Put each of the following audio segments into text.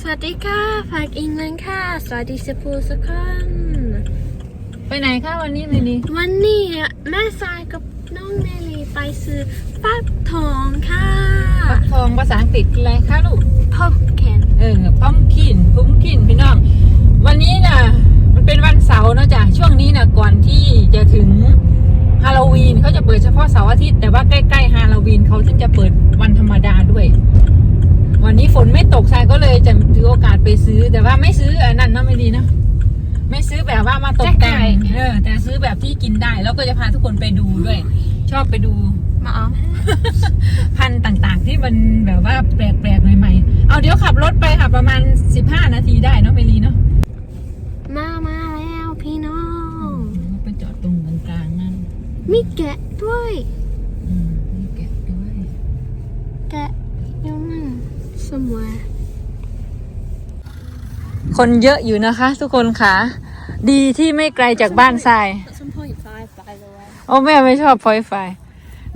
สวัสดีค่ะฝากอิงเลนค่ะ สวัสดีสปูสักคนไปไหนคะวันนี้เลยนี่วันนี้แม่ทรายกับน้องเนลีไปซื้อฟักทองค่ะฟักทองภาษาอังกฤษอะไรคะลูกพ่อแคนเออพัมคินพุ้มคินพี่น้อง วันนี้น่ะ มันเป็นวันเสาร์เนอะจ้ะช่วงนี้น่ะก่อนที่จะถึงฮาโลวีนเขาจะเปิดเฉพาะเสาร์อาทิตย์แต่ว่าใกล้ๆฮาโลวีนเขาถึงจะเปิดวันธรรมดาด้วย วันนี้ฝนไม่ตกทรายก็เลยจะถือโอกาสไปซื้อ แต่ว่าไม่ซื้ออันนั้นเนาะไม่ดีเนาะไม่ซื้อแบบว่ามาตกแต่งเออแต่ซื้อแบบที่กินได้ แล้วก็จะพาทุกคนไปดูด้วย ชอบไปดูมาเอาพันธุ์ต่างๆที่มันแบบว่าแปลกๆใหม่ๆเอาเดี๋ยวขับรถไปค่ะประมาณ 15 นาทีได้เนาะเมลีเนาะมามาแล้วพี่น้องไปจอดตรงกลางๆนั่นมีแกะด้วย อืมมีแกะด้วย แกะอยู่นั่น somewhere คนเยอะอยู่นะคะ ทุกคนค่ะ ดีที่ไม่ไกลจากบ้านทราย some point five by the way โอ้แม่ไม่ชอบพอยไฟ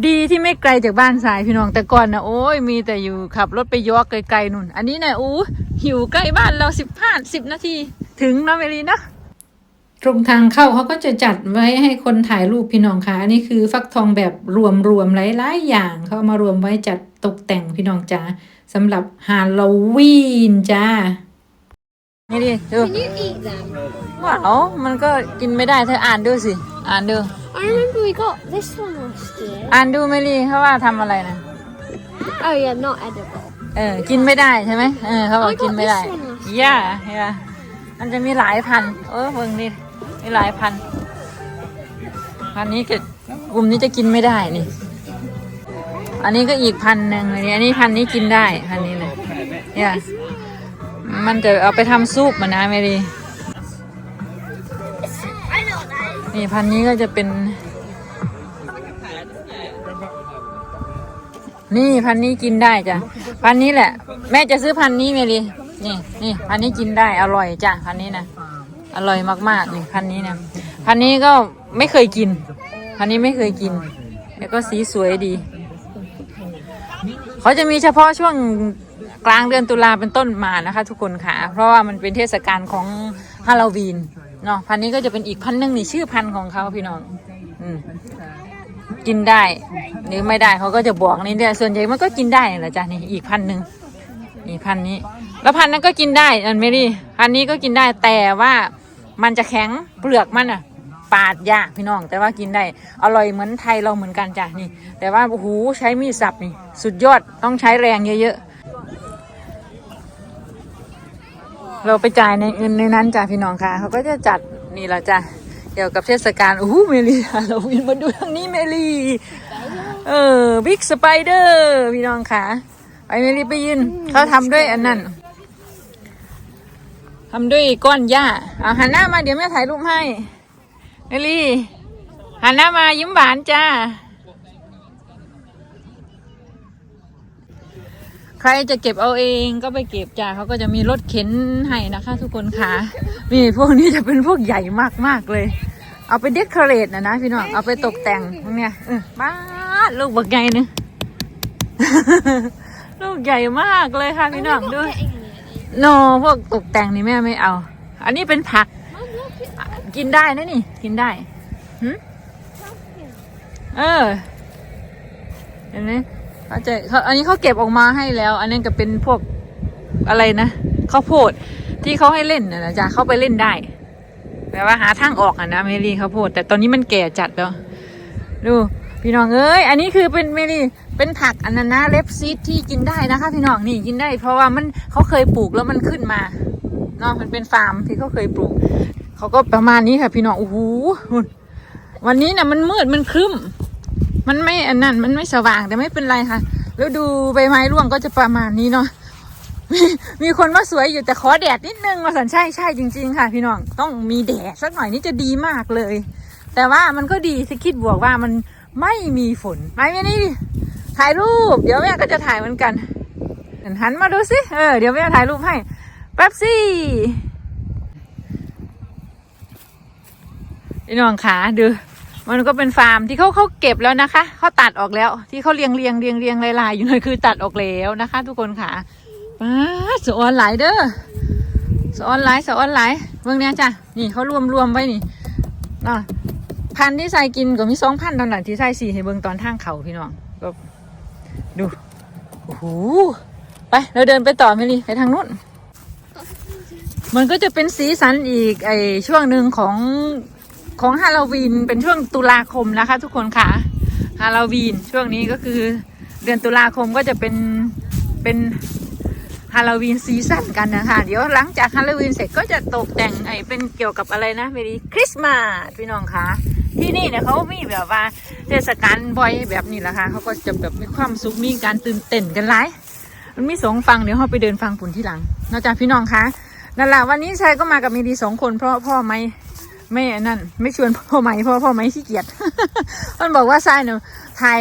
ดีที่ไม่ไกลจากบ้านทรายพี่น้องแต่ก่อนนะโอ้ยมีแต่อยู่ขับรถไปยอกไกลๆนู่น อันนี้เนี่ยอู้หิวใกล้บ้านเราสิบห้าสิบนาที ถึงเนาะเมลีเนาะ ตรงทางเข้าเขาก็จะจัดไว้ให้คนถ่ายรูปพี่น้องค่ะอันนี้คือฟักทองแบบรวมๆหลายๆอย่างเขาเอามารวมไว้จัดตกแต่งพี่น้องจ้าสำหรับฮาโลวีนจ้านี่ดิดู Can you eat them ว้าวมันก็กินไม่ได้เธออ่านดูสิ อ่านดู I remember we got this one last year อ่านดูเมลี่เขาว่าทำอะไรนะ oh yeah not edible เออ กินไม่ได้ใช่ไหมเออเขาบอก I got กินไม่ได้ this one last ย่าเห็นปะมันจะมีหลายพันธุ์เออเพิ่ง นี่มีหลายพัน พันนี้ก็กลุ่มนี้จะกินไม่ได้นี่ อันนี้ก็อีกพันหนึ่งอันนี้อันนี้พันนี้กินได้พันนี้เลยเนี่ยมันจะเอาไปทำซุปมันะเมลีนี่พันนี้ก็จะเป็น นี่พันนี้กินได้จ้ะพันนี้แหละ แม่จะซื้อพันนี้เมลีนี่นี่พันนี้กินได้อร่อยจ้ะพันนี้นะ อร่อยมากๆนี่พันธุ์นี้นะพันนี้ก็ไม่เคยกิน พันนี้ไม่เคยกิน แล้วก็สีสวยดี เขาจะมีเฉพาะช่วงกลางเดือนตุลาเป็นต้นมานะคะ ทุกคนค่ะ เพราะว่ามันเป็นเทศกาลของฮาโลวีนเนาะพันนี้ก็จะเป็นอีกพันหนึ่งนี่ชื่อพันของเขาพี่น้อง อืมกินได้หรือไม่ได้เขาก็จะบอกนี่เนี่ยส่วนใหญ่มันก็กินได้แหละจ้ะนี่อีกพันหนึ่งนี่พันนี้ แล้วพันนั้นก็กินได้อันไม่ดีพันนี้ก็กินได้แต่ว่า มันจะแข็งเปลือกมันอะ ปาดยากพี่น้อง แต่ว่ากินได้อร่อยเหมือนไทยเราเหมือนกันจ้ะนี่ แต่ว่าโอ้โหใช้มีดสับนี่ สุดยอดต้องใช้แรงเยอะๆเราไปจ่ายในเงินในนั้นจ้ะพี่น้องค่ะเขาก็จะจัดนี่ละจ้ะเกี่ยวกับเทศกาลโอ้โหเมลีฮาวีนมาดูทางนี้เมลีเออบิ๊กสไปเดอร์พี่น้องค่ะไปเมลีไปยืนเขาทำด้วยอันนั้น ทำด้วยก้อนหญ้าเอาหันหน้ามาเดี๋ยวแม่ถ่ายรูปให้เมลี่หันหน้ามายิ้มหวานจ้า ใครจะเก็บเอาเองก็ไปเก็บจ้าเขาก็จะมีรถเข็นให้นะคะ ทุกคนค่ะนี่พวกนี้จะเป็นพวกใหญ่มากๆเลย เอาไปเดคอเรทนะนะพี่น้องเอาไปตกแต่งพวกเนี้ยเออบ้าลูกบักใหญ่เนึงลูกใหญ่มากเลยค่ะพี่น้องด้วย โนพวกตกแต่งนี่แม่ไม่เอา อันนี้เป็นผัก กินได้นะนี่ กินได้หึเออ เห็นไหมเขาจะเขาอันนี้เขาเก็บออกมาให้แล้ว อันนี้ก็เป็นพวกอะไรนะข้าวโพดที่เขาให้เล่นนะจ๊ะเขาไปเล่นได้แปลว่าหาทางออกอะนะเมลี่ข้าวโพดแต่ตอนนี้มันแก่จัดแล้ว ดู พี่น้องเอ้ย อันนี้คือเป็นเมลี่ เป็นผักอันนั้นนะเลฟซีดที่กินได้นะคะ พี่น้องนี่กินได้ เพราะว่ามันเขาเคยปลูกแล้วมันขึ้นมาเนาะมันเป็นฟาร์มที่เขาเคยปลูกเขาก็ประมาณนี้ค่ะ พี่น้องโอ้โหวันนี้น่ะมันมืดมันครึ้ม มันไม่อันนั้นมันไม่สว่างแต่ไม่เป็นไรค่ะ แล้วดูใบไม้ร่วงก็จะประมาณนี้เนาะมีมีคนว่าสวยอยู่แต่ขอแดดนิดนึงมาสันใช่ใช่จริง ๆ ค่ะ พี่น้องต้องมีแดดสักหน่อยนี่จะดีมากเลย แต่ว่ามันก็ดีที่คิดบวกว่ามันไม่มีฝนไปแม่นี่ ถ่ายรูป เดี๋ยวแม่ก็จะถ่ายเหมือนกันหันมาดูสิ เออ เดี๋ยวแม่ถ่ายรูปให้แป๊บสิพี่น้องขาดูมันก็เป็นฟาร์มที่เขาเขาเก็บแล้วนะคะเขาตัดออกแล้ว ที่เขาเรียงเรียงเรียงเรียงลายๆอยู่นั่นคือตัดออกแล้วนะคะ ทุกคนค่ะป้าสะออนหลายเด้อสะออนหลายสะออนหลายเบิ่งเนี่ยจ้ะนี่เขารวมรวมไว้นี่น่ะพันที่ใส่กินก็มีสองพันตอนหลังที่ใส่สี่ให้เบิ่งตอนทางเขาพี่น้องก็ ดูโอ้โหไปเราเดินไปต่อไม่ลีไปทางนู้น มันก็จะเป็นสีสันอีกไอช่วงหนึ่งของของฮาโลวีนเป็นช่วงตุลาคมนะคะ ทุกคนค่ะฮาโลวีนช่วงนี้ก็คือเดือนตุลาคมก็จะเป็นเป็นฮาโลวีนซีซั่นกันนะคะเดี๋ยวหลังจากฮาโลวีนเสร็จก็จะตกแต่งไอเป็นเกี่ยวกับอะไรนะเมดีคริสต์มาสพี่น้องคะ ที่นี่เนี่ยเขามีแบบว่าเทศกาลบ่อยแบบนี้แหละค่ะเขาก็จะแบบมีความสุขมีการตื่นเต้นกันหลายมันมีสองฟังเดี๋ยวเราไปเดินฟังปุ่นที่หลังนอกจากพี่น้องคะนั่นแหละวันนี้ชายก็มากับเมดีสองคนเพราะพ่อไม่ไม่นั่น ไม่ชวนพ่อไม่เพราะพ่อไม่ขี้เกียจมันบอกว่าชายเนี่ยถ่าย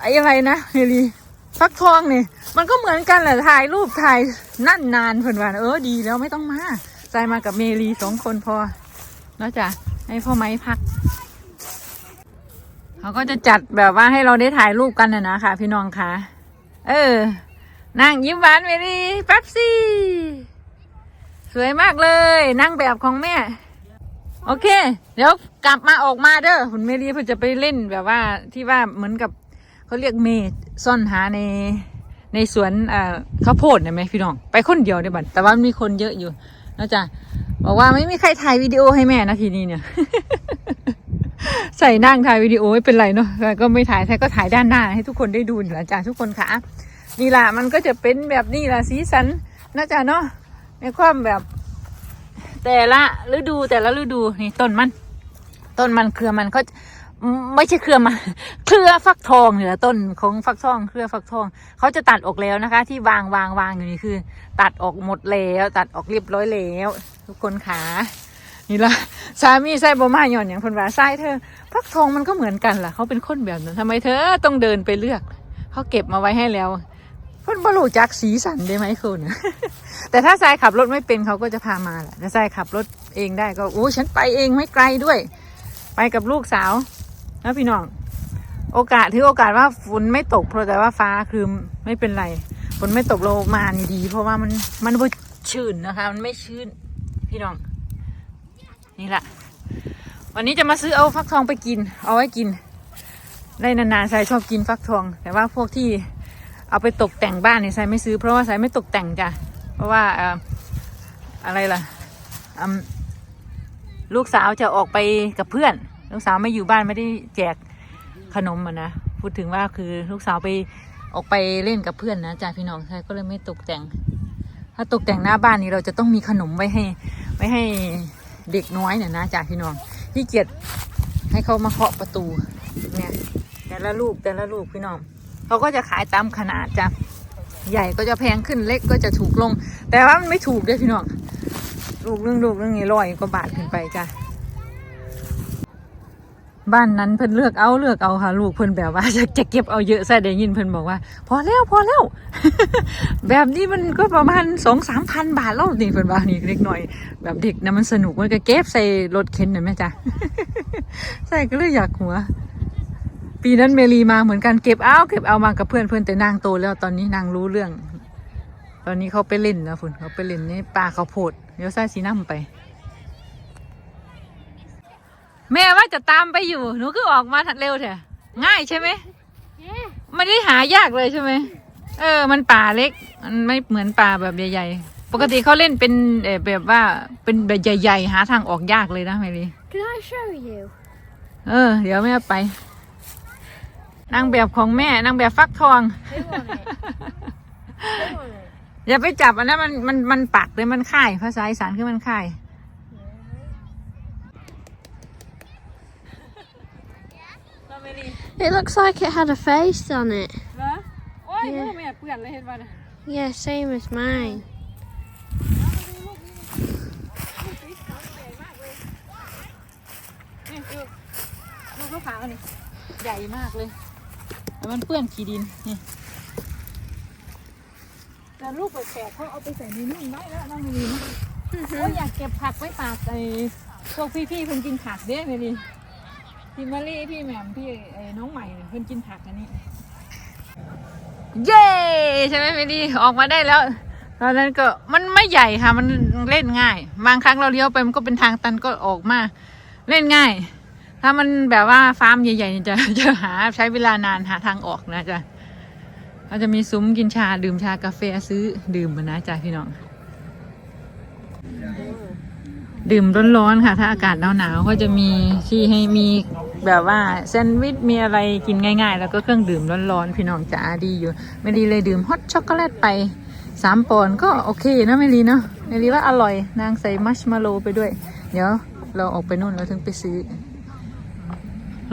ไอ้อะไรนะเมดีฟักทองเนี่ยมันก็เหมือนกันแหละถ่ายรูปถ่ายนั่นนานเพิ่นว่าเออดีแล้วไม่ต้องมาชายมากับเมลีสองคนพอเนอกจาก ให้พ่อไม้พัก เขาก็จะจัดแบบว่าให้เราได้ถ่ายรูปกันนะนะคะพี่น้องคะเออ นั่งยิ้มหวานเมลี่แป๊บซี่ สวยมากเลย นั่งแบบของแม่ โอเค เดี๋ยวกลับมาออกมาเด้อคุณเมลี่เพื่อจะไปเล่นแบบว่าที่ว่าเหมือนกับเขาเรียกเมดซ่อนหาในในสวนอ่าข้าวโพดเห็นไหมพี่น้อง ไปคนเดียวได้บัดแต่ว่ามีคนเยอะอยู่นะจ๊ะ บอกว่าไม่มีใครถ่ายวิดีโอให้แม่นะทีนี้เนี่ย ใส่นั่งถ่ายวิดีโอไม่เป็นไรเนาะแต่ก็ไม่ถ่ายแต่ก็ถ่ายด้านหน้าให้ทุกคนได้ดูหลังจากทุกคนค่ะนี่ล่ะมันก็จะเป็นแบบนี้ล่ะสีสันนะจ๊ะเนาะในความแบบ แต่ละฤดูแต่ละฤดูนี่ต้นมัน ต้นมันเครือมันเขา ไม่ใช่เครือมันเครือฟักทองเหนือต้นของฟักทอง เครือฟักทอง เขาจะตัดออกแล้วนะคะ ที่วางวางวางอยู่นี่คือ ตัดออกหมดแล้ว ตัดออกเรียบร้อยแล้ว ทุกคนขานี่ละสามีใส่บ่มาหย่อนอย่างคนว่าใส่เธอฟักทองมันก็เหมือนกันล่ะเขาเป็นคนแบบนั้นทำไมเธอต้องเดินไปเลือกเขาเก็บมาไว้ให้แล้วเพิ่นบรูจักสีสันได้ไหมคุณแต่ถ้าทรายขับรถไม่เป็นเขาก็จะพามาแหละถ้าทรายขับรถเองได้ก็โอ้ฉันไปเองไม่ไกลด้วย ไปกับลูกสาว แล้วพี่น้อง โอกาสถือโอกาสว่าฝนไม่ตกเพราะแต่ว่าฟ้าคือไม่เป็นไรฝนไม่ตกเรามานี่ดี เพราะว่ามันมันบ่ชื้นนะคะ มันไม่ชื้น พี่น้อง นี่แหละวันนี้จะมาซื้อเอาฟักทองไปกิน เอาไว้กิน ได้นานๆทรายชอบกินฟักทอง แต่ว่าพวกที่เอาไปตกแต่งบ้านเนี่ยทรายไม่ซื้อเพราะว่าทรายไม่ตกแต่งจ้ะเพราะว่าอะไรล่ะลูกสาวจะออกไปกับเพื่อน ลูกสาวไม่อยู่บ้านไม่ได้แจกขนมอะนะพูดถึงว่าคือลูกสาวไปออกไปเล่นกับเพื่อนนะจ้ะพี่น้องทรายก็เลยไม่ตกแต่ง ถ้าตกแต่งหน้าบ้านนี้เราจะต้องมีขนมไว้ให้ไว้ให้เด็กน้อยเนี่ยนะจาพี่น้องที่เกียจให้เขามาเคาะประตูเนี่ยแต่ละลูกแต่ละลูกพี่น้องเขาก็จะขายตามขนาดจ้ะใหญ่ก็จะแพงขึ้นเล็กก็จะถูกลง แต่ว่ามันไม่ถูกด้วยพี่น้อง ลูกนึงลูกนึงนี่ร้อยกว่าบาทขึ้นไปจ้ะ บ้านนั้นเพิ่นเลือกเอาเลือกเอาค่ะ ลูกเพิ่นแบบว่าจะจะเก็บเอาเยอะใส่ได้ยินเพิ่นบอกว่า พอแล้วพอแล้ว แบบนี้มันก็ประมาณสองสามพันบาทแล้วนี่เพิ่นว่านี่เล็กหน่อย แบบเด็กนะมันสนุกมันก็เก็บใส่รถเข็นเห็นไหมจ๊ะใส่ก็เลยอยากหัว ปีนั้นเมลีมาเหมือนกันเก็บเอาเก็บเอามากับเพื่อนเพื่อนแต่นางโตแล้วตอนนี้นางรู้เรื่อง ตอนนี้เขาไปเล่นแล้วฝุ่นเขาไปเล่นนี่ปลาเขาโพดเดี๋ยวใส่สีน้ำไป แม่ว่าจะตามไปอยู่ หนูคือออกมาเร็วเถอะง่ายใช่ไหม Yeah. ไม่ได้หายากเลยใช่ไหมเออ มันป่าเล็ก มันไม่เหมือนป่าแบบใหญ่ๆ ปกติเขาเล่นเป็นเอ่อแบบว่าเป็นแบบใหญ่ๆ หาทางออกยากเลยนะเมลี Can I show you? เออ เดี๋ยวแม่ไป นางแบบของแม่ นางแบบฟักทอง Who on it? Who on it? อย่าไปจับอันนั้นมันมันมันปักเลยมันค่ายภาษาอีสานคือมันค่าย It looks like it had a face on it. เหรอโอ้ยแม่เปื่อนเลยเห็นป่ะ Yeah, same as mine. นี่ดูลูกเขาขาวนี่ใหญ่มากเลยแต่มันเปื้อนขี้ดินนี่แต่ลูกแปลกๆเขาเอาไปใส่ในนี่ไว้แล้วน้องเมลีนะเขาอยากเก็บผักไว้ปากไอ้พวกพี่ๆเพิ่นกินผักเด้เมลี พี่มะลิพี่แหม่มพี่ไอ้น้องใหม่เนี่ยเพิ่นกินผักอันนี้ เย้ใช่ไหมไม่ดีออกมาได้แล้วตอนนั้นก็มันไม่ใหญ่ค่ะ มันเล่นง่าย บางครั้งเราเลี้ยวไปมันก็เป็นทางตันก็ออกมา เล่นง่าย ถ้ามันแบบว่าฟาร์มใหญ่ๆนี่จะจะหาใช้เวลานานหาทางออกนะจ๊ะเราจะมีซุ้มกินชาดื่มชากาแฟซื้อดื่มมานะจ๊ะพี่น้อง ดื่มร้อนๆค่ะ ถ้าอากาศหนาวๆก็จะมีที่ให้มี แบบว่าแซนด์วิชมีอะไรกินง่าย ๆ แล้วก็เครื่องดื่มร้อนๆ พี่น้องจ๋าดีอยู่ไม่ดีเลยดื่มฮอตช็อกโกแลตไปสามปอนก็โอเคนะไม่ดีเนาะไม่ดีว่าอร่อยนางใส่มัชมาโลไปด้วย เดี๋ยวเราออกไปนู่นเราถึงไปซื้อ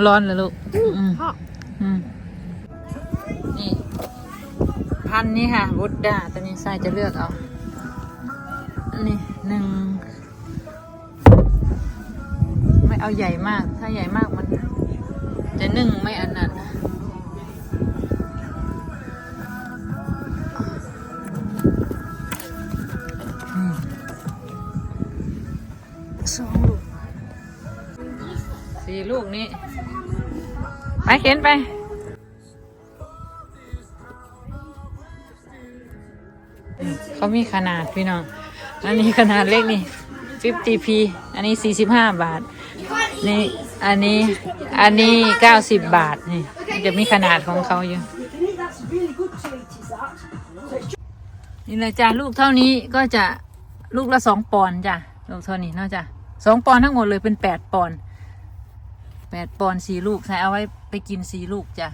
ร้อนเลยลูกอืมอืมนี่พันนี้ค่ะบุดดาตัวนี้ทรายจะเลือกเอานนี้หนึ่ง เอาใหญ่มาก ถ้าใหญ่มากมัน จะนึ่งไม่อันนั้นอืมสองลูกสี่ลูกนี้ ไปเข็นไปเขามีขนาดพี่น้อง อันนี้ขนาดเล็กนี่ 50p อันนี้ 45 บาท นี่ อันนี้ อันนี้ 90 บาท นี่มันจะมีขนาดของเขาอยู่ นี่เลยจ้ะลูกเท่านี้ก็จะลูกละสองปอนด์จ้ะ ลูกเท่านี้เนาะจ้ะสองปอนด์ทั้งหมดเลยเป็นแปดปอนด์แปดปอนด์สี่ลูกใส่เอาไว้ไปกินสี่ลูกจ้ะ